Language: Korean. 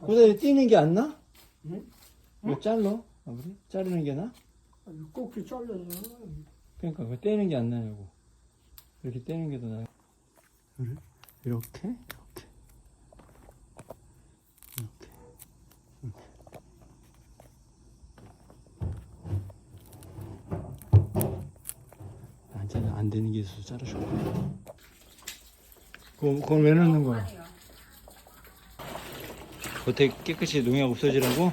고사리 뛰는 게 안 나? 응? 왜 잘라? 아버지? 자르는 게 나? 꼭지 잘려서. 그러니까 왜 떼는 게 안 나냐고. 이렇게 떼는 게 더 나아. 그래? 이렇게? 이렇게. 이렇게. 이렇게. 안 잘라, 안 되는 게 있어서 거야. 그거, 그건 왜 넣는 거야? 겉에 깨끗이 농약 없어지라고?